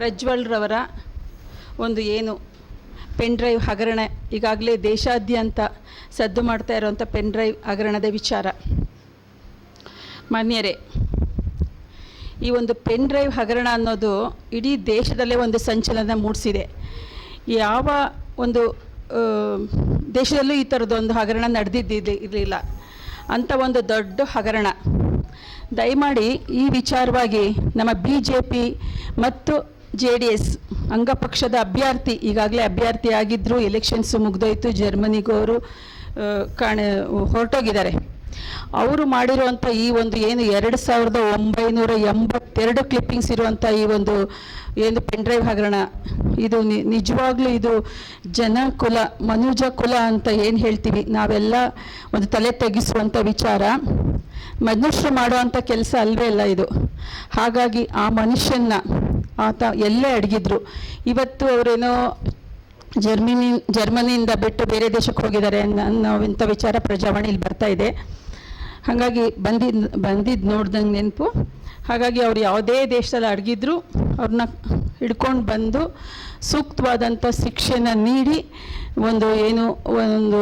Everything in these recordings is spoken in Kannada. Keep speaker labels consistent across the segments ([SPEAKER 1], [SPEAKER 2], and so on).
[SPEAKER 1] ಪ್ರಜ್ವಲ್ರವರ ಒಂದು ಏನು ಪೆನ್ ಡ್ರೈವ್ ಹಗರಣ ಈಗಾಗಲೇ ದೇಶಾದ್ಯಂತ ಸದ್ದು ಮಾಡ್ತಾ ಇರುವಂಥ ಪೆನ್ ಡ್ರೈವ್ ಹಗರಣದ ವಿಚಾರ. ಮಾನ್ಯರೇ, ಈ ಒಂದು ಪೆನ್ ಡ್ರೈವ್ ಹಗರಣ ಅನ್ನೋದು ಇಡೀ ದೇಶದಲ್ಲೇ ಒಂದು ಸಂಚಲನ ಮೂಡಿಸಿದೆ. ಯಾವ ಒಂದು ದೇಶದಲ್ಲೂ ಈ ಥರದ್ದೊಂದು ಹಗರಣ ನಡೆದಿದ್ದಿದ್ದು ಇರಲಿಲ್ಲ. ಅಂಥ ಒಂದು ದೊಡ್ಡ ಹಗರಣ. ದಯಮಾಡಿ ಈ ವಿಚಾರವಾಗಿ ನಮ್ಮ ಬಿ ಜೆ ಪಿ ಮತ್ತು ಜೆ ಡಿ ಎಸ್ ಅಂಗಪಕ್ಷದ ಅಭ್ಯರ್ಥಿ, ಈಗಾಗಲೇ ಅಭ್ಯರ್ಥಿ ಆಗಿದ್ದರು ಎಲೆಕ್ಷನ್ಸು ಮುಗ್ದೋಯ್ತು ಜರ್ಮನಿಗೂ ಅವರು ಕಾಣ, ಹೊರಟೋಗಿದ್ದಾರೆ. ಅವರು ಮಾಡಿರುವಂಥ ಈ ಒಂದು ಏನು ಎರಡು ಸಾವಿರದ ಒಂಬೈನೂರ ಎಂಬತ್ತೆರಡು ಕ್ಲಿಪ್ಪಿಂಗ್ಸ್ ಇರುವಂಥ ಈ ಒಂದು ಏನು ಪೆನ್ ಡ್ರೈವ್ ಹಗರಣ, ಇದು ನಿಜವಾಗ್ಲೂ ಇದು ಜನ ಕುಲ ಮನುಜ ಕುಲ ಅಂತ ಏನು ಹೇಳ್ತೀವಿ? ನಾವೆಲ್ಲ ಒಂದು ತಲೆ ತೆಗಿಸುವಂಥ ವಿಚಾರ. ಮನುಷ್ಯರು ಮಾಡುವಂಥ ಕೆಲಸ ಅಲ್ವೇ ಅಲ್ಲ ಇದು. ಹಾಗಾಗಿ ಆ ಮನುಷ್ಯನ್ನ ಆತ ಎಲ್ಲೇ ಅಡಗಿದ್ರು. ಇವತ್ತು ಅವರೇನೋ ಜರ್ಮನಿ, ಜರ್ಮನಿಯಿಂದ ಬಿಟ್ಟು ಬೇರೆ ದೇಶಕ್ಕೆ ಹೋಗಿದ್ದಾರೆ ಅನ್ನೋ ಇಂಥ ವಿಚಾರ ಪ್ರಜಾವಾಣಿಲಿ ಬರ್ತಾ ಇದೆ. ಹಾಗಾಗಿ ಬಂದಿದ್ದು ಬಂದಿದ್ದು ನೋಡ್ದಂಗೆ ನೆನಪು. ಹಾಗಾಗಿ ಅವ್ರು ಯಾವುದೇ ದೇಶದಲ್ಲಿ ಅಡಗಿದ್ರು ಅವ್ರನ್ನ ಹಿಡ್ಕೊಂಡು ಬಂದು ಸೂಕ್ತವಾದಂಥ ಶಿಕ್ಷೆನ ನೀಡಿ, ಒಂದು ಏನು, ಒಂದು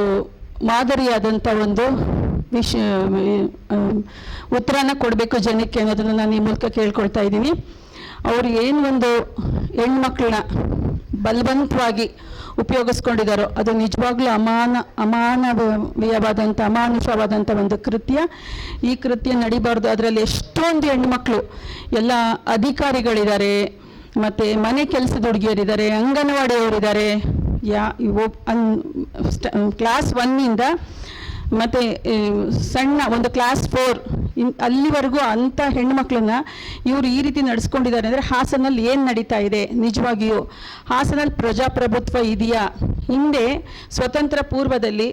[SPEAKER 1] ಮಾದರಿಯಾದಂಥ ಒಂದು ವಿಷ ಉತ್ತರನ ಕೊಡಬೇಕು ಜನಕ್ಕೆ ಅನ್ನೋದನ್ನು ನಾನು ಈ ಮೂಲಕ ಕೇಳ್ಕೊಳ್ತಾ ಇದ್ದೀನಿ. ಅವರು ಏನು ಒಂದು ಹೆಣ್ಮಕ್ಳನ್ನ ಬಲವಂತವಾಗಿ ಉಪಯೋಗಿಸ್ಕೊಂಡಿದ್ದಾರೋ ಅದು ನಿಜವಾಗ್ಲೂ ಅಮಾನ, ಅಮಾನವೀಯವಾದಂಥ, ಅಮಾನುಷವಾದಂಥ ಒಂದು ಕೃತ್ಯ. ಈ ಕೃತ್ಯ ನಡಿಬಾರ್ದು. ಅದರಲ್ಲಿ ಎಷ್ಟೊಂದು ಹೆಣ್ಮಕ್ಳು, ಎಲ್ಲ ಅಧಿಕಾರಿಗಳಿದ್ದಾರೆ, ಮತ್ತು ಮನೆ ಕೆಲಸದ ಹುಡುಗಿಯರಿದ್ದಾರೆ, ಅಂಗನವಾಡಿಯವರಿದ್ದಾರೆ. ಯಾ ಅನ್ ಕ್ಲಾಸ್ ಒನ್ನಿಂದ, ಮತ್ತು ಸಣ್ಣ ಒಂದು ಕ್ಲಾಸ್ ಫೋರ್ ಇನ್ ಅಲ್ಲಿವರೆಗೂ ಅಂಥ ಹೆಣ್ಮಕ್ಳನ್ನ ಇವರು ಈ ರೀತಿ ನಡೆಸ್ಕೊಂಡಿದ್ದಾರೆ ಅಂದರೆ ಹಾಸನಲ್ಲಿ ಏನು ನಡೀತಾ ಇದೆ? ನಿಜವಾಗಿಯೂ ಹಾಸನಲ್ಲಿ ಪ್ರಜಾಪ್ರಭುತ್ವ ಇದೆಯಾ? ಹಿಂದೆ ಸ್ವತಂತ್ರ ಪೂರ್ವದಲ್ಲಿ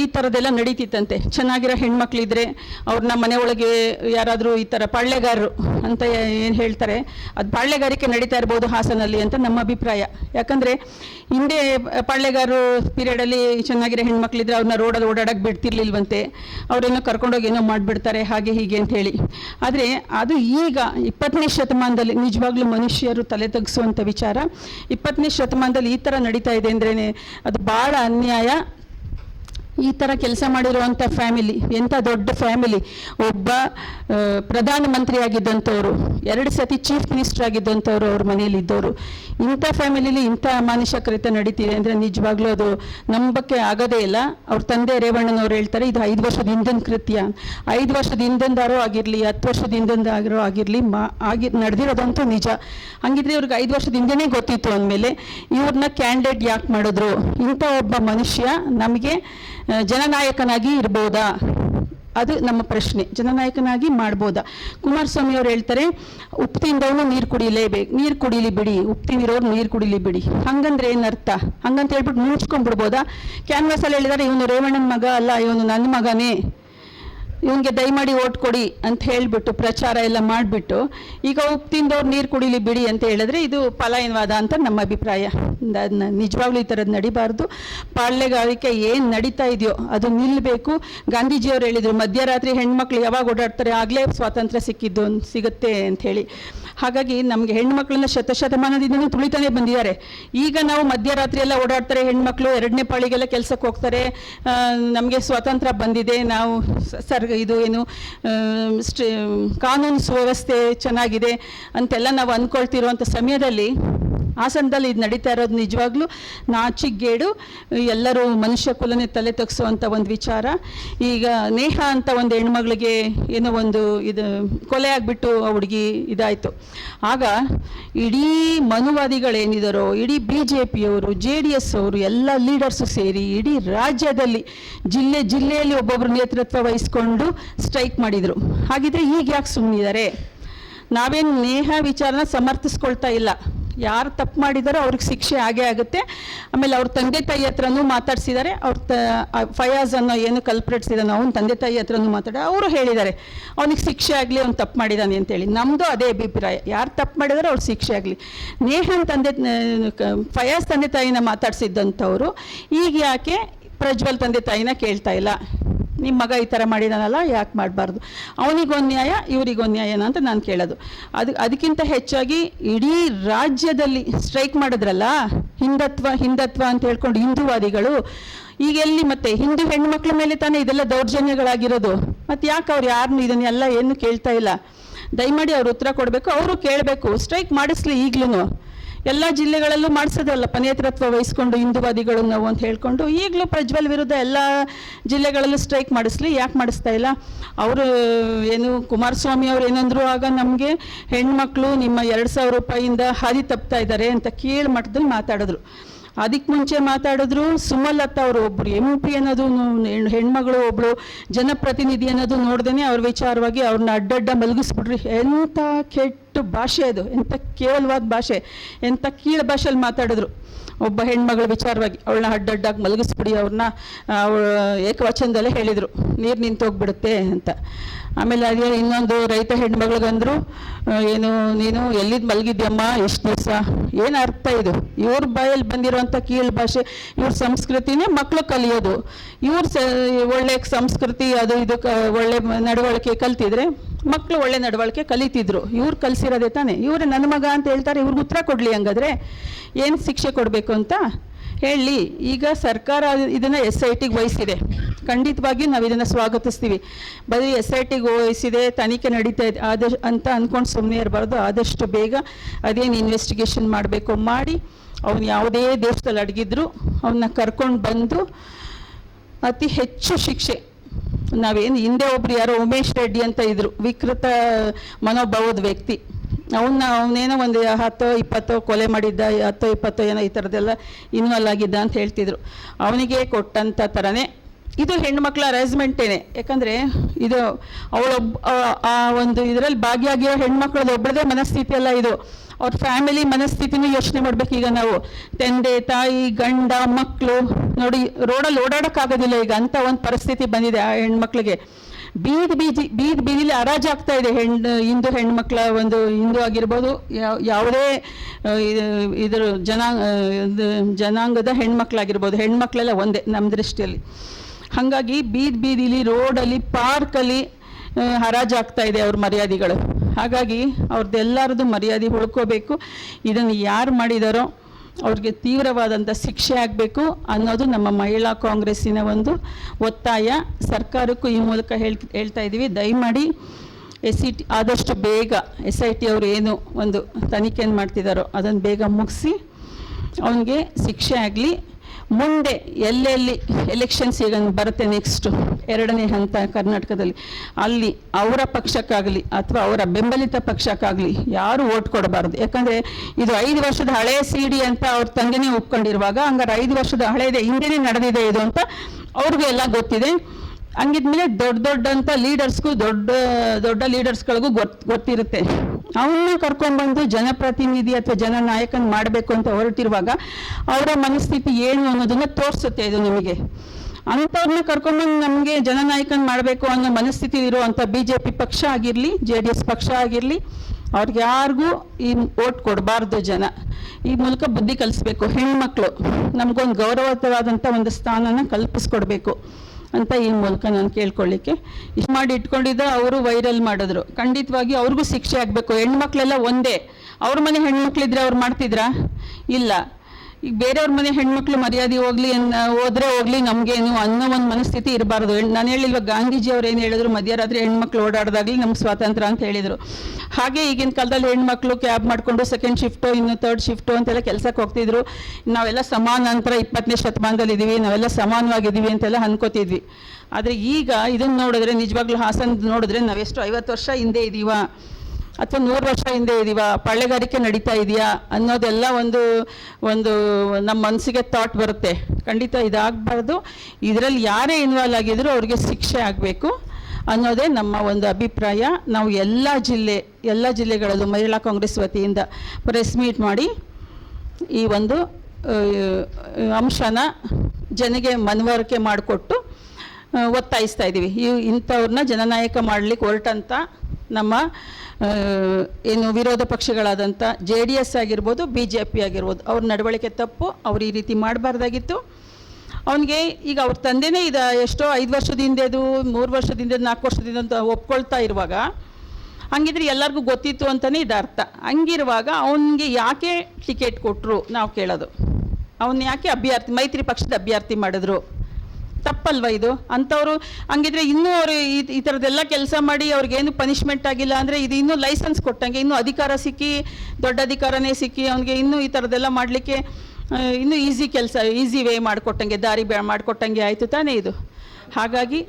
[SPEAKER 1] ಈ ಥರದ್ದೆಲ್ಲ ನಡೀತಿತ್ತಂತೆ. ಚೆನ್ನಾಗಿರೋ ಹೆಣ್ಮಕ್ಳಿದ್ರೆ ಅವ್ರನ್ನ ಮನೆ ಒಳಗೆ ಯಾರಾದರೂ ಈ ಥರ ಪಾಳ್ಯಗಾರರು ಅಂತ ಏನು ಹೇಳ್ತಾರೆ, ಅದು ಪಾಳ್ಯಗಾರಿಕೆ ನಡೀತಾ ಇರ್ಬೋದು ಹಾಸನಲ್ಲಿ ಅಂತ ನಮ್ಮ ಅಭಿಪ್ರಾಯ. ಯಾಕಂದರೆ ಹಿಂದೆ ಪಾಳ್ಯಗಾರರು ಪೀರಿಯಡಲ್ಲಿ ಚೆನ್ನಾಗಿರೋ ಹೆಣ್ಮಕ್ಳಿದ್ರೆ ಅವ್ರನ್ನ ರೋಡಲ್ಲಿ ಓಡಾಡಕ್ಕೆ ಬಿಡ್ತಿರ್ಲಿಲ್ವಂತೆ. ಅವರೇನೋ ಕರ್ಕೊಂಡೋಗಿ ಏನೋ ಮಾಡಿಬಿಡ್ತಾರೆ, ಹಾಗೆ ಹೀಗೆ ಅಂತ ಹೇಳಿ. ಆದರೆ ಅದು ಈಗ ಇಪ್ಪತ್ತನೇ ಶತಮಾನದಲ್ಲಿ ನಿಜವಾಗ್ಲೂ ಮನುಷ್ಯರು ತಲೆ ತಗ್ಗಿಸುವಂಥ ವಿಚಾರ. ಇಪ್ಪತ್ತನೇ ಶತಮಾನದಲ್ಲಿ ಈ ಥರ ನಡೀತಾ ಇದೆ ಅಂದ್ರೇ ಅದು ಭಾಳ ಅನ್ಯಾಯ ಈ ಥರ ಕೆಲಸ ಮಾಡಿರುವಂಥ ಫ್ಯಾಮಿಲಿ ಎಂಥ ದೊಡ್ಡ ಫ್ಯಾಮಿಲಿ ಒಬ್ಬ ಪ್ರಧಾನ ಪ್ರಧಾನಮಂತ್ರಿ ಆಗಿದ್ದಂಥವ್ರು ಎರಡು ಸತಿ ಚೀಫ್ ಮಿನಿಸ್ಟರ್ ಆಗಿದ್ದಂಥವ್ರು ಅವ್ರ ಮನೆಯಲ್ಲಿ ಇದ್ದವರು. ಇಂಥ ಫ್ಯಾಮಿಲಿಲಿ ಇಂಥ ಮಾನುಷಕರಿತ ನಡೀತಿದೆ ಅಂದರೆ ನಿಜವಾಗ್ಲೂ ಅದು ನಂಬಕ್ಕೆ ಆಗೋದೇ ಇಲ್ಲ. ಅವ್ರ ತಂದೆ ರೇವಣ್ಣನವ್ರು ಹೇಳ್ತಾರೆ, ಇದು ಐದು ವರ್ಷದ ಹಿಂದಿನ ಕೃತ್ಯ. ಐದು ವರ್ಷದ ಹಿಂದಿಂದಾರೋ ಆಗಿರಲಿ, ಹತ್ತು ವರ್ಷದ ಹಿಂದಿಂದಾರೋ ಆಗಿರಲಿ, ಮಾ, ಆಗಿ, ನಡೆದಿರೋದಂತೂ ನಿಜ. ಹಂಗಿದ್ರೆ ಇವ್ರಿಗೆ ಐದು ವರ್ಷದ ಹಿಂದೆನೇ ಗೊತ್ತಿತ್ತು ಅಂದಮೇಲೆ ಇವ್ರನ್ನ ಕ್ಯಾಂಡಿಡೇಟ್ ಯಾಕೆ ಮಾಡಿದ್ರು? ಇಂಥ ಒಬ್ಬ ಮನುಷ್ಯ ನಮಗೆ ಜನನಾಯಕನಾಗಿ ಇರ್ಬೋದಾ? ಅದು ನಮ್ಮ ಪ್ರಶ್ನೆ. ಜನನಾಯಕನಾಗಿ ಮಾಡ್ಬೋದಾ? ಕುಮಾರಸ್ವಾಮಿ ಅವ್ರು ಹೇಳ್ತಾರೆ ಉಪ್ತಿಂದವನು ನೀರು ಕುಡಿಲೇಬೇಕು. ನೀರು ಕುಡಿಲಿ ಬಿಡಿ. ಉಪ್ತಿನಿರೋರು ನೀರು ಕುಡಿಲಿ ಬಿಡಿ. ಹಂಗಂದ್ರೆ ಏನರ್ಥ ಹಂಗಂತ ಹೇಳ್ಬಿಟ್ಟು ಮುಚ್ಕೊಂಡ್ಬಿಡ್ಬೋದಾ ಕ್ಯಾನ್ವಾಸಲ್ಲಿ ಹೇಳಿದಾರೆ, ಇವನು ರೇವಣ್ಣನ ಮಗ ಅಲ್ಲ, ಇವನು ನನ್ನ ಮಗನೇ. ಇವನಿಗೆ ದಯಮಾಡಿ ಓಟ್ ಕೊಡಿ ಅಂತ ಹೇಳಿಬಿಟ್ಟು ಪ್ರಚಾರ ಎಲ್ಲ ಮಾಡಿಬಿಟ್ಟು, ಈಗ ಉಪ್ಪು ತಿಂದವ್ರು ನೀರು ಕುಡಿಲಿ ಬಿಡಿ ಅಂತ ಹೇಳಿದ್ರೆ ಇದು ಪಲಾಯನವಾದ ಅಂತ ನಮ್ಮ ಅಭಿಪ್ರಾಯ. ನಿಜವಾಗ್ಲೂ ಈ ಥರದ್ದು ನಡಿಬಾರ್ದು. ಪಾಳ್ಯಗಾರಿಕೆ ಏನು ನಡೀತಾ ಇದೆಯೋ ಅದು ನಿಲ್ಲಬೇಕು ಗಾಂಧೀಜಿಯವರು ಹೇಳಿದರು, ಮಧ್ಯರಾತ್ರಿ ಹೆಣ್ಮಕ್ಳು ಯಾವಾಗ ಓಡಾಡ್ತಾರೆ ಆಗಲೇ ಸ್ವಾತಂತ್ರ್ಯ ಸಿಕ್ಕಿದ್ದು ಸಿಗುತ್ತೆ ಅಂತ ಹೇಳಿ. ಹಾಗಾಗಿ ನಮಗೆ ಹೆಣ್ಮಕ್ಳನ್ನ ಶತಶತಮಾನದಿಂದಲೂ ತುಳಿತಾನೆ ಬಂದಿದ್ದಾರೆ. ಈಗ ನಾವು ಮಧ್ಯರಾತ್ರಿ ಎಲ್ಲ ಓಡಾಡ್ತಾರೆ, ಹೆಣ್ಮಕ್ಳು ಎರಡನೇ ಪಾಳಿಗೆಲ್ಲ ಕೆಲಸಕ್ಕೆ ಹೋಗ್ತಾರೆ ನಮಗೆ ಸ್ವಾತಂತ್ರ್ಯ ಬಂದಿದೆ, ನಾವು ಸ- ಇದು ಏನು ಕಾನೂನು ಸುವ್ಯವಸ್ಥೆ ಚೆನ್ನಾಗಿದೆ ಅಂತೆಲ್ಲ ನಾವು ಅಂದ್ಕೊಳ್ತಿರುವಂಥ ಸಮಯದಲ್ಲಿ ಹಾಸನದಲ್ಲಿ ಇದು ನಡೀತಾ ಇರೋದು ನಿಜವಾಗ್ಲೂ ನಾಚಿಗೇಡು ಎಲ್ಲರೂ ಮನುಷ್ಯ ಕುಲನೇ ತಲೆ ತಗ್ಸುವಂಥ ಒಂದು ವಿಚಾರ. ಈಗ ನೇಹ ಅಂತ ಒಂದು ಹೆಣ್ಮಗಳಿಗೆ ಏನೋ ಒಂದು ಇದು ಕೊಲೆ ಆಗಿಬಿಟ್ಟು ಆ ಹುಡುಗಿ ಇದಾಯಿತು. ಆಗ ಇಡೀ ಮನುವಾದಿಗಳೇನಿದಾರೋ, ಇಡೀ ಬಿ ಜೆ ಪಿಯವರು ಜೆ ಡಿ ಎಸ್ ಅವರು, ಎಲ್ಲ ಲೀಡರ್ಸು ಸೇರಿ ಇಡೀ ರಾಜ್ಯದಲ್ಲಿ, ಜಿಲ್ಲೆ ಜಿಲ್ಲೆಯಲ್ಲಿ ಒಬ್ಬೊಬ್ಬರು ನೇತೃತ್ವ ವಹಿಸ್ಕೊಂಡು ಸ್ಟ್ರೈಕ್ ಮಾಡಿದರು. ಹಾಗಿದ್ರೆ ಈಗ ಯಾಕೆ ಸುಮ್ಮನಿದ್ದಾರೆ ನಾವೇನು ನೇಹ ವಿಚಾರನ ಸಮರ್ಥಿಸ್ಕೊಳ್ತಾ ಇಲ್ಲ. ಯಾರು ತಪ್ಪು ಮಾಡಿದಾರೋ ಅವ್ರಿಗೆ ಶಿಕ್ಷೆ ಆಗೇ ಆಗುತ್ತೆ. ಆಮೇಲೆ ಅವ್ರ ತಂದೆ ತಾಯಿ ಹತ್ರನೂ ಮಾತಾಡ್ಸಿದ್ದಾರೆ. ಅವ್ರ ತ ಫಯಾಜ್ ಅನ್ನೋ ಏನು ಕಲ್ಪ್ರೆಟ್ಸ್ ಇದ್ದಾನೋ ಅವ್ನ ತಂದೆ ತಾಯಿ ಹತ್ರನೂ ಮಾತಾಡಿ, ಅವರು ಹೇಳಿದ್ದಾರೆ. ಅವ್ನಿಗೆ ಶಿಕ್ಷೆ ಆಗಲಿ, ಅವ್ನು ತಪ್ಪು ಮಾಡಿದ್ದಾನೆ ಅಂತೇಳಿ ನಮ್ಮದು ಅದೇ ಅಭಿಪ್ರಾಯ. ಯಾರು ತಪ್ಪು ಮಾಡಿದಾರೋ ಅವ್ರಿಗೆ ಶಿಕ್ಷೆ ಆಗಲಿ. ನೇಹನ್ ತಂದೆ ಫಯಾಜ್ ತಂದೆ ತಾಯಿನ ಮಾತಾಡ್ಸಿದ್ದಂಥವ್ರು, ಈಗ ಯಾಕೆ ಪ್ರಜ್ವಲ್ ತಂದೆ ತಾಯಿನ ಕೇಳ್ತಾ ಇಲ್ಲ? ನಿಮ್ಮ ಮಗ ಈ ಥರ ಮಾಡಿದಾನಲ್ಲ, ಯಾಕೆ ಮಾಡಬಾರ್ದು? ಅವನಿಗೊಂದು ನ್ಯಾಯ, ಇವರಿಗೊಂದು ನ್ಯಾಯನ ಅಂತ ನಾನು ಕೇಳೋದು. ಅದು, ಅದಕ್ಕಿಂತ ಹೆಚ್ಚಾಗಿ ಇಡೀ ರಾಜ್ಯದಲ್ಲಿ ಸ್ಟ್ರೈಕ್ ಮಾಡಿದ್ರಲ್ಲ, ಹಿಂದತ್ವ ಹಿಂದತ್ವ ಅಂತ ಹೇಳ್ಕೊಂಡು ಹಿಂದೂವಾದಿಗಳು, ಈಗ ಎಲ್ಲಿ ಮತ್ತೆ ಹಿಂದೂ ಹೆಣ್ಮಕ್ಳ ಮೇಲೆ ತಾನೇ ಇದೆಲ್ಲ ದೌರ್ಜನ್ಯಗಳಾಗಿರೋದು? ಮತ್ತೆ ಯಾಕೆ ಅವ್ರು ಯಾರನ್ನು ಇದನ್ನೆಲ್ಲ ಏನು ಕೇಳ್ತಾ ಇಲ್ಲ? ದಯಮಾಡಿ ಅವ್ರು ಉತ್ತರ ಕೊಡಬೇಕು, ಅವರು ಕೇಳಬೇಕು. ಸ್ಟ್ರೈಕ್ ಮಾಡಿಸ್ಲಿ ಈಗ್ಲೂ ಎಲ್ಲ ಜಿಲ್ಲೆಗಳಲ್ಲೂ ಮಾಡಿಸೋದಲ್ಲಪ್ಪ ನೇತೃತ್ವ ವಹಿಸ್ಕೊಂಡು ಹಿಂದೂವಾದಿಗಳು ನಾವು ಅಂತ ಹೇಳ್ಕೊಂಡು ಈಗಲೂ ಪ್ರಜ್ವಲ್ ವಿರುದ್ಧ ಎಲ್ಲ ಜಿಲ್ಲೆಗಳಲ್ಲೂ ಸ್ಟ್ರೈಕ್ ಮಾಡಿಸ್ಲಿ, ಯಾಕೆ ಮಾಡಿಸ್ತಾ ಇಲ್ಲ? ಅವರು ಏನು ಕುಮಾರಸ್ವಾಮಿ ಅವ್ರು ಏನಂದ್ರು ಆಗ ನಮಗೆ ಹೆಣ್ಮಕ್ಳು ನಿಮ್ಮ ಎರಡು ಸಾವಿರ ರೂಪಾಯಿಯಿಂದ ಹಾದಿ ತಪ್ತಾ ಇದ್ದಾರೆ ಅಂತ ಕೇಳಿ ಮಟ್ಟದಲ್ಲಿ ಮಾತಾಡಿದ್ರು. ಅದಕ್ಕೆ ಮುಂಚೆ ಮಾತಾಡಿದ್ರು ಸುಮಲತಾ ಅವರು ಒಬ್ಬರು ಎಂ ಪಿ ಅನ್ನೋದು ಹೆಣ್ಮಗಳು ಒಬ್ಳು, ಜನಪ್ರತಿನಿಧಿ ಅನ್ನೋದು ನೋಡ್ದೇನೆ ಅವ್ರ ವಿಚಾರವಾಗಿ ಅವ್ರನ್ನ ಅಡ್ಡಡ್ಡ ಮಲಗಿಸ್ಬಿಟ್ರಿ. ಎಂಥ ಕೆಟ್ಟ ಭಾಷೆ ಅದು. ಎಂಥ ಕೇವಲವಾದ ಭಾಷೆ. ಎಂಥ ಕೀಳು ಭಾಷೆಯಲ್ಲಿ ಮಾತಾಡಿದ್ರು. ಒಬ್ಬ ಹೆಣ್ಮಗಳ ವಿಚಾರವಾಗಿ ಅವಳನ್ನ ಅಡ್ಡಡ್ಡಾಗಿ ಮಲಗಿಸ್ಬಿಡಿ, ಅವ್ರನ್ನ ಅವಳು ಏಕವಚನದಲ್ಲೇ ಹೇಳಿದರು. ನೀರು ನಿಂತೋಗ್ಬಿಡುತ್ತೆ ಅಂತ. ಆಮೇಲೆ ಅದೇ ಇನ್ನೊಂದು ರೈತ ಹೆಣ್ಮಗಳಿಗಂದ್ರು ಏನು, ನೀನು ಎಲ್ಲಿದ್ದು ಮಲಗಿದ್ಯಮ್ಮ ಎಷ್ಟು ದಿವಸ? ಏನು ಅರ್ಥ ಇದು? ಇವ್ರ ಬಾಯಲ್ಲಿ ಬಂದಿರುವಂಥ ಕೀಳು ಭಾಷೆ, ಇವ್ರ ಸಂಸ್ಕೃತಿನೇ ಮಕ್ಕಳು ಕಲಿಯೋದು. ಇವ್ರ ಸ, ಒಳ್ಳೆ ಸಂಸ್ಕೃತಿ, ಅದು ಇದು ಒಳ್ಳೆ ನಡವಳಿಕೆ ಕಲ್ತಿದ್ರೆ ಮಕ್ಕಳು ಒಳ್ಳೆ ನಡವಳಿಕೆ ಕಲಿತಿದ್ರು. ಇವ್ರು ಕಲಿಸಿರೋದೇ ತಾನೆ. ಇವ್ರು ನನ್ನ ಮಗ ಅಂತ ಹೇಳ್ತಾರೆ, ಇವ್ರಿಗೆ ಉತ್ತರ ಕೊಡಲಿ ಹಂಗಾದ್ರೆ. ಏನು ಶಿಕ್ಷೆ ಕೊಡಬೇಕು ಅಂತ ಹೇಳಿ, ಈಗ ಸರ್ಕಾರ ಇದನ್ನು ಎಸ್ ಐ ಟಿಗೆ ವಹಿಸಿದೆ. ಖಂಡಿತವಾಗಿ ನಾವು ಇದನ್ನು ಸ್ವಾಗತಿಸ್ತೀವಿ. ಬರೀ ಎಸ್ ಐ ಟಿಗೆ ವಹಿಸಿದೆ, ತನಿಖೆ ನಡೀತಾ ಇದೆ. ಆದಷ್ಟು ಅಂತ ಅಂದ್ಕೊಂಡು ಸುಮ್ಮನೆ ಇರಬಾರ್ದು. ಆದಷ್ಟು ಬೇಗ ಅದೇನು ಇನ್ವೆಸ್ಟಿಗೇಷನ್ ಮಾಡಬೇಕು ಮಾಡಿ, ಅವನು ಯಾವುದೇ ದೇಶದಲ್ಲಿ ಅಡಗಿದ್ರು ಅವನ್ನ ಕರ್ಕೊಂಡು ಬಂದು ಅತಿ ಹೆಚ್ಚು ಶಿಕ್ಷೆ ನಾವೇನು ಹಿಂದೆ ಒಬ್ರು ಯಾರೋ ಉಮೇಶ್ ರೆಡ್ಡಿ ಅಂತ ಇದ್ರು. ವಿಕೃತ ಮನೋಭಾವದ ವ್ಯಕ್ತಿ. ಅವನ್ನ ಅವನೇನೋ ಒಂದು ಹತ್ತೋ ಇಪ್ಪತ್ತೋ ಕೊಲೆ ಮಾಡಿದ್ದ, ಹತ್ತೋ ಇಪ್ಪತ್ತೋ ಏನೋ ಈ ಥರದ್ದೆಲ್ಲ ಇನ್ವಾಲ್ವ್ ಆಗಿದ್ದ ಅಂತ ಹೇಳ್ತಿದ್ರು. ಅವನಿಗೆ ಕೊಟ್ಟಂಥ ಥರನೇ ಇದು ಹೆಣ್ಮಕ್ಳ ಅರೇಂಜ್ಮೆಂಟೇನೆ ಯಾಕಂದರೆ ಇದು ಅವಳೊಬ್ಬ ಆ- ಆ ಒಂದು ಇದರಲ್ಲಿ ಭಾಗಿಯಾಗಿರೋ ಹೆಣ್ಮಕ್ಳದ್ದು ಒಬ್ಬಳದೇ ಮನಸ್ಥಿತಿ ಅಲ್ಲ ಇದು. ಅವ್ರ ಫ್ಯಾಮಿಲಿ ಮನಸ್ಥಿತಿನೂ ಯೋಚನೆ ಮಾಡ್ಬೇಕು ಈಗ ನಾವು. ತಂದೆ, ತಾಯಿ, ಗಂಡ ಮಕ್ಕಳು ನೋಡಿ ರೋಡಲ್ಲಿ ಓಡಾಡೋಕ್ಕಾಗೋದಿಲ್ಲ ಈಗ. ಅಂತ ಒಂದು ಪರಿಸ್ಥಿತಿ ಬಂದಿದೆ ಆ ಹೆಣ್ಮಕ್ಳಿಗೆ. ಬೀದಿ ಬೀದಿ ಬೀದಿ ಬೀದಿಲಿ ಹರಾಜಾಗ್ತಾ ಇದೆ ಹೆಣ್ಣು ಹಿಂದೂ ಹೆಣ್ಮಕ್ಳ ಒಂದು ಹಿಂದೂ ಆಗಿರ್ಬೋದು. ಯಾವ, ಯಾವುದೇ ಇದರ ಇದು- ಇದ್ರ ಜನಾಂಗ ಜನಾಂಗದ ಹೆಣ್ಮಕ್ಳಾಗಿರ್ಬೋದು. ಹೆಣ್ಮಕ್ಳೆಲ್ಲ ಒಂದೇ ನಮ್ಮ ದೃಷ್ಟಿಯಲ್ಲಿ. ಹಾಗಾಗಿ ಬೀದಿ ಬೀದಿಲಿ ರೋಡಲ್ಲಿ ಪಾರ್ಕಲ್ಲಿ ಹರಾಜಾಗ್ತಾ ಇದೆ ಅವ್ರ ಮರ್ಯಾದೆಗಳು. ಹಾಗಾಗಿ ಅವ್ರದ್ದೆಲ್ಲರದ್ದು ಮರ್ಯಾದೆ ಉಳ್ಕೋಬೇಕು. ಇದನ್ನು ಯಾರು ಮಾಡಿದಾರೋ ಅವ್ರಿಗೆ ತೀವ್ರವಾದಂಥ ಶಿಕ್ಷೆ ಆಗಬೇಕು ಅನ್ನೋದು ನಮ್ಮ ಮಹಿಳಾ ಕಾಂಗ್ರೆಸ್ಸಿನ ಒಂದು ಒತ್ತಾಯ. ಸರ್ಕಾರಕ್ಕೂ ಈ ಮೂಲಕ ಹೇಳ್, ಹೇಳ್ತಾ ಇದ್ದೀವಿ ದಯಮಾಡಿ ಎಸ್ ಸಿ ಟಿ ಆದಷ್ಟು ಬೇಗ ಎಸ್ ಐ ಟಿ ಅವರು ಏನು ಒಂದು ತನಿಖೆಯನ್ನು ಮಾಡ್ತಿದ್ದಾರೋ ಅದನ್ನು ಬೇಗ ಮುಗಿಸಿ. ಅವನಿಗೆ ಶಿಕ್ಷೆ ಆಗಲಿ ಮುಂದೆ ಎಲ್ಲೆಲ್ಲಿ ಎಲೆಕ್ಷನ್ಸ್ ಈಗ ಬರುತ್ತೆ ನೆಕ್ಸ್ಟ್ ಎರಡನೇ ಹಂತ ಕರ್ನಾಟಕದಲ್ಲಿ, ಅಲ್ಲಿ ಅವರ ಪಕ್ಷಕ್ಕಾಗಲಿ ಅಥವಾ ಅವರ ಬೆಂಬಲಿತ ಪಕ್ಷಕ್ಕಾಗಲಿ ಯಾರು ಓಟ್ ಕೊಡಬಾರದು? ಯಾಕಂದರೆ ಇದು ಐದು ವರ್ಷದ ಹಳೆ ಸಿ ಡಿ ಅಂತ ಅವ್ರ ತಂಗಿನೇ ಒಪ್ಕೊಂಡಿರುವಾಗ, ಹಂಗಾರೆ ಐದು ವರ್ಷದ ಹಳೆಯದೇ ಹಿಂದೆನೇ ನಡೆದಿದೆ ಇದು ಅಂತ ಅವ್ರಿಗೂ ಎಲ್ಲ ಗೊತ್ತಿದೆ. ಹಂಗಿದ್ಮೇಲೆ ದೊಡ್ಡ ದೊಡ್ಡಂಥ ಲೀಡರ್ಸ್ಗೂ ದೊಡ್ಡ ದೊಡ್ಡ ಲೀಡರ್ಸ್ಗಳಿಗೂ ಗೊತ್ತು ಗೊತ್ತಿರುತ್ತೆ. ಅವನ್ನ ಕರ್ಕೊಂಡ್ಬಂದು ಜನಪ್ರತಿನಿಧಿ ಅಥವಾ ಜನನಾಯಕನ್ ಮಾಡಬೇಕು ಅಂತ ಹೊರಟಿರುವಾಗ ಅವರ ಮನಸ್ಥಿತಿ ಏನು ಅನ್ನೋದನ್ನ ತೋರಿಸುತ್ತೆ ಇದು ನಿಮಗೆ. ಅಂಥವ್ರನ್ನ ಕರ್ಕೊಂಡ್ಬಂದು ನಮಗೆ ಜನನಾಯಕನ ಮಾಡಬೇಕು ಅನ್ನೋ ಮನಸ್ಥಿತಿ ಇರುವಂಥ ಬಿ ಜೆ ಪಿ ಪಕ್ಷ ಆಗಿರಲಿ, ಜೆ ಡಿ ಎಸ್ ಪಕ್ಷ ಆಗಿರಲಿ, ಅವ್ರಿಗೆ ಯಾರಿಗೂ ಈ ಓಟ್ ಕೊಡಬಾರ್ದು ಜನ. ಈ ಮೂಲಕ ಬುದ್ಧಿ ಕಲಿಸ್ಬೇಕು ಹೆಣ್ಮಕ್ಳು. ನಮಗೊಂದು ಗೌರವತವಾದಂಥ ಒಂದು ಸ್ಥಾನನ ಕಲ್ಪಿಸ್ಕೊಡ್ಬೇಕು. ಅಂತ ಈ ಮೂಲಕ ನಾನು ಕೇಳ್ಕೊಳ್ಳಿಕ್ಕೆ. ಇಷ್ಟು ಮಾಡಿ ಇಟ್ಕೊಂಡಿದ್ದ ಅವರು ವೈರಲ್ ಮಾಡಿದ್ರು. ಖಂಡಿತವಾಗಿ ಅವ್ರಿಗೂ ಶಿಕ್ಷೆ ಆಗಬೇಕು. ಹೆಣ್ಮಕ್ಳೆಲ್ಲ ಒಂದೇ. ಅವ್ರ ಮನೆ ಹೆಣ್ಮಕ್ಳಿದ್ರೆ ಅವ್ರು ಮಾಡ್ತಿದ್ರಾ? ಇಲ್ಲ. ಈಗ ಬೇರೆಯವ್ರ ಮನೆ ಹೆಣ್ಮಕ್ಳು ಮರ್ಯಾದೆ ಹೋಗ್ಲಿ ಹೋದ್ರೆ ಹೋಗ್ಲಿ ನಮಗೇನು ಅನ್ನೋ ಒಂದು ಮನಸ್ಥಿತಿ ಇರಬಾರ್ದು. ನಾನು ಹೇಳಿಲ್ವ ಗಾಂಧೀಜಿ ಅವ್ರು ಏನು ಹೇಳಿದ್ರು? ಮಧ್ಯರಾತ್ರಿ ಹೆಣ್ಮಕ್ಳು ಓಡಾಡ್ದಾಗ್ಲಿ ನಮ್ಗೆ ಸ್ವಾತಂತ್ರ್ಯ ಅಂತ ಹೇಳಿದ್ರು. ಹಾಗೆ ಈಗಿನ ಕಾಲದಲ್ಲಿ ಹೆಣ್ಮಕ್ಳು ಕ್ಯಾಬ್ ಮಾಡಿಕೊಂಡು ಸೆಕೆಂಡ್ ಶಿಫ್ಟು ಇನ್ನು ತರ್ಡ್ ಶಿಫ್ಟು ಅಂತೆಲ್ಲ ಕೆಲಸಕ್ಕೆ ಹೋಗ್ತಿದ್ರು. ನಾವೆಲ್ಲ ಸಮಾನಾಂತರ ಇಪ್ಪತ್ತನೇ ಶತಮಾನದಲ್ಲಿ ಇದ್ದೀವಿ ನಾವೆಲ್ಲ ಸಮಾನವಾಗಿದ್ದೀವಿ ಅಂತೆಲ್ಲ ಅನ್ಕೋತಿದ್ವಿ. ಆದರೆ ಈಗ ಇದನ್ನು ನೋಡಿದ್ರೆ, ನಿಜವಾಗ್ಲೂ ಹಾಸನ ನೋಡಿದ್ರೆ ನಾವೆಷ್ಟು ಐವತ್ತು ವರ್ಷ ಹಿಂದೆ ಇದ್ದೀವ ಅಥವಾ ನೂರು ವರ್ಷ ಹಿಂದೆ ಇದೀವ, ಪಳ್ಳೆಗಾರಿಕೆ ನಡೀತಾ ಇದೆಯಾ ಅನ್ನೋದೆಲ್ಲ ಒಂದು ಒಂದು ನಮ್ಮ ಮನಸ್ಸಿಗೆ ಥಾಟ್ ಬರುತ್ತೆ. ಖಂಡಿತ ಇದಾಗಬಾರ್ದು. ಇದರಲ್ಲಿ ಯಾರೇ ಇನ್ವಾಲ್ವ್ ಆಗಿದ್ರು ಅವ್ರಿಗೆ ಶಿಕ್ಷೆ ಆಗಬೇಕು ಅನ್ನೋದೇ ನಮ್ಮ ಒಂದು ಅಭಿಪ್ರಾಯ. ನಾವು ಎಲ್ಲ ಜಿಲ್ಲೆ, ಎಲ್ಲ ಜಿಲ್ಲೆಗಳಲ್ಲೂ ಮಹಿಳಾ ಕಾಂಗ್ರೆಸ್ ವತಿಯಿಂದ ಪ್ರೆಸ್ ಮೀಟ್ ಮಾಡಿ ಈ ಒಂದು ಅಂಶನ ಜನಗೆ ಮನವರಿಕೆ ಮಾಡಿಕೊಟ್ಟು ಒತ್ತಾಯಿಸ್ತಾ ಇದ್ದೀವಿ ಈ ಇಂಥವ್ರನ್ನ ಜನನಾಯಕ ಮಾಡಲಿಕ್ಕೆ ಹೊರಟಂಥ ನಮ್ಮ ಏನು ವಿರೋಧ ಪಕ್ಷಗಳಾದಂಥ ಜೆ ಡಿ ಎಸ್ ಆಗಿರ್ಬೋದು, ಬಿ ಜೆ ಪಿ ಆಗಿರ್ಬೋದು, ಅವ್ರ ನಡವಳಿಕೆ ತಪ್ಪು, ಅವ್ರು ಈ ರೀತಿ ಮಾಡಬಾರ್ದಾಗಿತ್ತು. ಅವನಿಗೆ ಈಗ ಅವ್ರ ತಂದೆನೇ ಇದು ಎಷ್ಟೋ ಐದು ವರ್ಷದ ಹಿಂದೆದು ಮೂರು ವರ್ಷದ ನಾಲ್ಕು ವರ್ಷದಿಂದ ಅಂತ ಒಪ್ಕೊಳ್ತಾ ಇರುವಾಗ, ಹಂಗಿದ್ರೆ ಎಲ್ಲರಿಗೂ ಗೊತ್ತಿತ್ತು ಅಂತಲೇ ಇದು ಅರ್ಥ. ಹಂಗಿರುವಾಗ ಅವನಿಗೆ ಯಾಕೆ ಟಿಕೆಟ್ ಕೊಟ್ಟರು ನಾವು ಕೇಳೋದು. ಅವನು ಯಾಕೆ ಅಭ್ಯರ್ಥಿ, ಮೈತ್ರಿ ಪಕ್ಷದ ಅಭ್ಯರ್ಥಿ ಮಾಡಿದ್ರು? ತಪ್ಪಲ್ವಾ ಇದು? ಅಂಥವ್ರು ಹಂಗಿದ್ರೆ ಇನ್ನೂ ಅವರು ಈ ಈ ಥರದ್ದೆಲ್ಲ ಕೆಲಸ ಮಾಡಿ ಅವ್ರಿಗೇನು ಪನಿಷ್ಮೆಂಟ್ ಆಗಿಲ್ಲ ಅಂದರೆ ಇದು ಇನ್ನೂ ಲೈಸೆನ್ಸ್ ಕೊಟ್ಟಂಗೆ, ಇನ್ನೂ ಅಧಿಕಾರ ಸಿಕ್ಕಿ, ದೊಡ್ಡ ಅಧಿಕಾರನೇ ಸಿಕ್ಕಿ ಅವನಿಗೆ ಇನ್ನೂ ಈ ಥರದ್ದೆಲ್ಲ ಮಾಡಲಿಕ್ಕೆ ಇನ್ನೂ ಈಸಿ ಕೆಲಸ ಈಸಿ ವೇ ಮಾಡಿಕೊಟ್ಟಂಗೆ, ದಾರಿ ಮಾಡಿಕೊಟ್ಟಂಗೆ ಆಯಿತು ತಾನೇ ಇದು? ಹಾಗಾಗಿ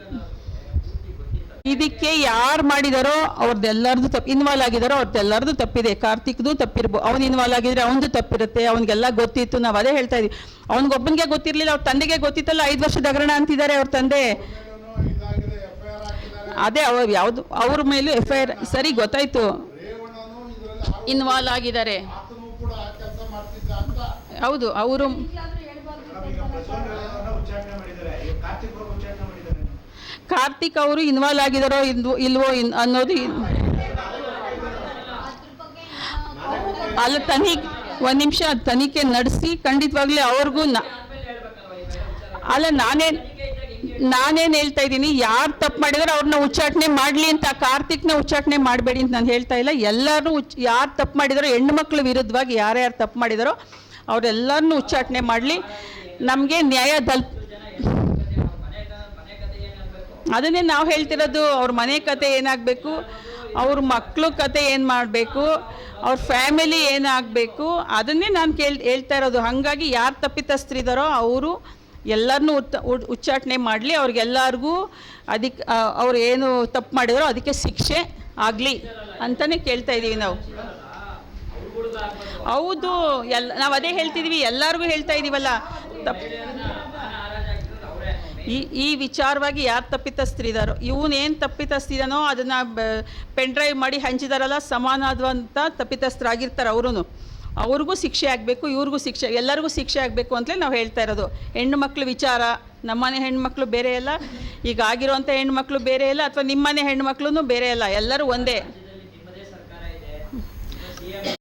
[SPEAKER 1] ಇದಕ್ಕೆ ಯಾರು ಮಾಡಿದಾರೋ ಅವ್ರದ್ದೆಲ್ಲರದು ತಪ್ಪು ಇನ್ವಾಲ್ವ್ ಆಗಿದಾರೋ ಅವ್ರದ್ದೆಲ್ಲರದು ತಪ್ಪಿದೆ. ಕಾರ್ತಿಕ್ದು ತಪ್ಪಿರ್ಬೋದು ಅವ್ನು ಇನ್ವಾಲ್ವ್ ಆಗಿದ್ರೆ ಅವನದು ತಪ್ಪಿರುತ್ತೆ, ಅವ್ನಿಗೆಲ್ಲ ಗೊತ್ತಿತ್ತು. ನಾವು ಅದೇ ಹೇಳ್ತಾ ಇದೀವಿ. ಅವ್ನಿಗೊಬ್ಬನಿಗೆ ಗೊತ್ತಿರಲಿಲ್ಲ, ಅವ್ರ ತಂದೆಗೆ ಗೊತ್ತಿತ್ತಲ್ಲ ಐದು ವರ್ಷದ ಹಗರಣ ಅಂತಿದ್ದಾರೆ ಅವ್ರ ತಂದೆ. ಅದೇ ಅವ್ರು ಯಾವುದು, ಅವ್ರ ಮೇಲೂ ಎಫ್ ಐ ಆರ್ ಸರಿ ಗೊತ್ತಾಯ್ತು. ಇನ್ವಾಲ್ವ್ ಆಗಿದ್ದಾರೆ. ಹೌದು, ಅವರು
[SPEAKER 2] ಈಗ ಪ್ರಜ್ವಲ್ ಉಚ್ಚಾಟನೆ ಮಾಡಿದ್ದಾರೆ ಈಗ ಕಾರ್ತಿಕ್ ಅವರು ಉಚ್ಚಾಟನೆ ಮಾಡಿದ್ದಾರೆ
[SPEAKER 1] ಕಾರ್ತಿಕ್ ಅವರು ಇನ್ವಾಲ್ವ್ ಆಗಿದಾರೋ ಇಲ್ವೋ ಇನ್ ಅನ್ನೋದು ಅಲ್ಲಿ, ತನಿಖೆ ಒಂದು ನಿಮಿಷ ತನಿಖೆ ನಡೆಸಿ, ಖಂಡಿತವಾಗ್ಲೂ ಅವ್ರಿಗೂ ನ ಅಲ್ಲ, ನಾನೇನ್ ನಾನೇನು ಹೇಳ್ತಾ ಇದ್ದೀನಿ, ಯಾರು ತಪ್ಪು ಮಾಡಿದಾರೋ ಅವ್ರನ್ನ ಉಚ್ಚಾಟನೆ ಮಾಡಲಿ ಅಂತ ಕಾರ್ತಿಕ್ನ ಉಚ್ಚಾಟನೆ ಮಾಡಬೇಡಿ ಅಂತ ನಾನು ಹೇಳ್ತಾ ಇಲ್ಲ. ಎಲ್ಲರೂ ಉಚ್ ಯಾರು ತಪ್ಪು ಮಾಡಿದಾರೋ ಹೆಣ್ಣು ಮಕ್ಳ ವಿರುದ್ಧವಾಗಿ ಯಾರ್ಯಾರು ತಪ್ಪು ಮಾಡಿದಾರೋ ಅವರೆಲ್ಲರನ್ನೂ ಉಚ್ಚಾಟನೆ ಮಾಡಲಿ. ನಮಗೆ ನ್ಯಾಯ ತಲ್ ಅದನ್ನೇ ನಾವು ಹೇಳ್ತಿರೋದು, ಅವ್ರ ಮನೆ ಕತೆ ಏನಾಗಬೇಕು, ಅವ್ರ ಮಕ್ಕಳು ಕತೆ ಏನು ಮಾಡಬೇಕು, ಅವ್ರ ಫ್ಯಾಮಿಲಿ ಏನಾಗಬೇಕು, ಅದನ್ನೇ ನಾನು ಕೇಳ್, ಹೇಳ್ತಾ ಇರೋದು. ಹಾಗಾಗಿ ಯಾರು ತಪ್ಪಿತಸ್ಥರಿದ್ದಾರೋ ಅವರು ಎಲ್ಲರನ್ನೂ ಉತ್ ಉ- ಉಚ್ಚಾಟನೆ ಮಾಡಲಿ, ಅವ್ರಿಗೆಲ್ಲರಿಗೂ ಅದಕ್ಕೆ ಅವ್ರು ಏನು ತಪ್ಪು ಮಾಡಿದಾರೋ ಅದಕ್ಕೆ ಶಿಕ್ಷೆ ಆಗಲಿ ಅಂತಲೇ ಕೇಳ್ತಾ ಇದ್ದೀವಿ ನಾವು. ಹೌದು ಎಲ್ಲ ನಾವು ಅದೇ ಹೇಳ್ತಿದ್ದೀವಿ ಎಲ್ಲರಿಗೂ ಹೇಳ್ತಾ ಇದ್ದೀವಲ್ಲ ತಪ್ಪು ಈ ಈ ವಿಚಾರವಾಗಿ ಯಾರು ತಪ್ಪಿತಸ್ಥರಿದ್ದಾರೋ ಇವನೇನು ತಪ್ಪಿತಸ್ಥಿದಾನೋ ಅದನ್ನು ಪೆನ್ ಡ್ರೈವ್ ಮಾಡಿ ಹಂಚಿದಾರಲ್ಲ ಸಮಾನವಾದಂಥ ತಪ್ಪಿತಸ್ಥರಾಗಿರ್ತಾರೆ ಅವರು ಅವ್ರಿಗೂ ಶಿಕ್ಷೆ ಆಗಬೇಕು, ಇವ್ರಿಗೂ ಶಿಕ್ಷೆ, ಎಲ್ಲರಿಗೂ ಶಿಕ್ಷೆ ಆಗಬೇಕು ಅಂತಲೇ ನಾವು ಹೇಳ್ತಾ ಇರೋದು. ಹೆಣ್ಣು ಮಕ್ಳು ವಿಚಾರ, ನಮ್ಮನೆ ಹೆಣ್ಮಕ್ಳು ಬೇರೆ ಅಲ್ಲ, ಈಗ ಆಗಿರೋಂಥ ಹೆಣ್ಮಕ್ಳು ಬೇರೆ ಇಲ್ಲ ಅಥವಾ ನಿಮ್ಮನೆ ಹೆಣ್ಮಕ್ಳು ಬೇರೆ ಅಲ್ಲ, ಎಲ್ಲರೂ ಒಂದೇ.